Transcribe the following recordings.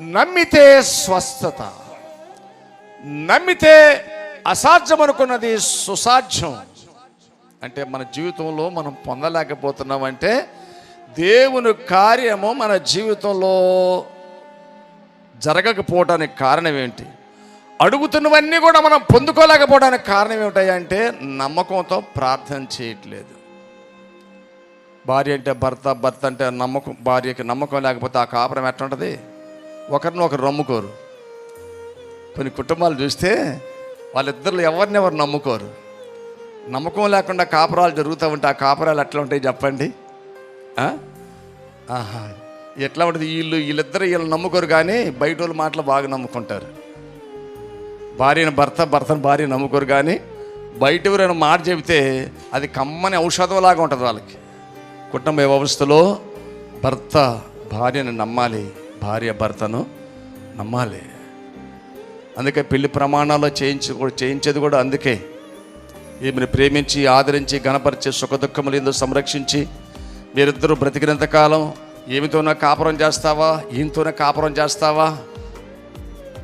నమ్మితే స్వస్థత నమ్మితే అసాధ్యం అనుకున్నది సుసాధ్యం. అంటే మన జీవితంలో మనం పొందలేకపోతున్నామంటే దేవుని కార్యము మన జీవితంలో జరగకపోవడానికి కారణం ఏంటి? అడుగుతున్నవన్నీ కూడా మనం పొందుకోలేకపోవడానికి కారణం ఏమిటంటే నమ్మకంతో ప్రార్థన చేయట్లేదు. భార్య అంటే భర్త భర్త అంటే నమ్మకం భార్యకి నమ్మకం లేకపోతే ఆ కాపురం ఎట్లా ఉంటుంది ఒకరిని ఒకరు నమ్ముకోరు. కొన్ని కుటుంబాలు చూస్తే వాళ్ళిద్దరు ఎవరిని ఎవరు నమ్ముకోరు. నమ్మకం లేకుండా కాపురాలు జరుగుతూ ఉంటే ఆ కాపురాలు ఎట్లా ఉంటాయి చెప్పండి? ఆహా. ఎట్లా ఉంటుంది? వీళ్ళు వీళ్ళిద్దరు వీళ్ళు నమ్ముకోరు కానీ బయట వాళ్ళు మాటలు బాగా నమ్ముకుంటారు. భార్యను భర్త భర్తను భార్య నమ్ముకోరు కానీ బయట ఎవరైనా మాట చెబితే అది కమ్మని ఔషధంలాగా ఉంటుంది వాళ్ళకి. కుటుంబ వ్యవస్థలో భర్త భార్యను నమ్మాలి. భార్య భర్తను నమ్మాలి. అందుకే పెళ్ళి ప్రమాణాలు చేయించి కూడా చేయించేది కూడా అందుకే. ఈమెను ప్రేమించి ఆదరించి గణపరిచి సుఖదుఖములు ఏందో సంరక్షించి మీరిద్దరూ బ్రతికినంతకాలం ఏమితోనే కాపురం చేస్తావా? ఈయనతోనే కాపురం చేస్తావా?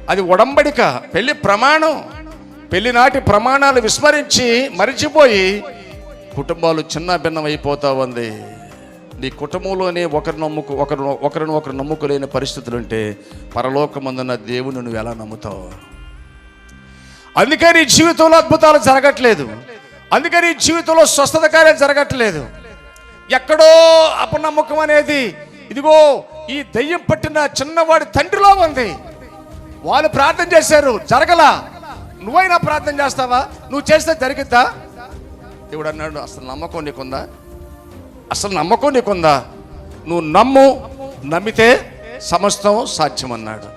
అది ఉడంబడిక పెళ్ళి ప్రమాణం. పెళ్ళి నాటి ప్రమాణాలు విస్మరించి మరిచిపోయి కుటుంబాలు చిన్న భిన్నం అయిపోతా ఉంది. నీ కుటుంబంలోనే ఒకరు నమ్ముకు ఒకరు ఒకరిని ఒకరు నమ్ముకోలేని పరిస్థితులు ఉంటే పరలోకమందున్న దేవుని నువ్వు ఎలా నమ్ముతావు? అందుకే నీ జీవితంలో అద్భుతాలు జరగట్లేదు. అందుకే నీ జీవితంలో స్వస్థత కార్యం జరగట్లేదు. ఎక్కడో అపనమ్మకం అనేది ఇదిగో ఈ దయ్యం పట్టిన చిన్నవాడి తండ్రిలో ఉంది. వాళ్ళు ప్రార్థన చేశారు జరగలా. నువ్వైనా ప్రార్థన చేస్తావా? నువ్వు చేస్తే జరిగిద్దా? దేవుడు అన్నాడు అసలు నమ్మకం నీకుందా? అసలు నమ్మకం నీకుందా? నువ్వు నమ్ము నమ్మితే సమస్తం సాధ్యమన్నాడు.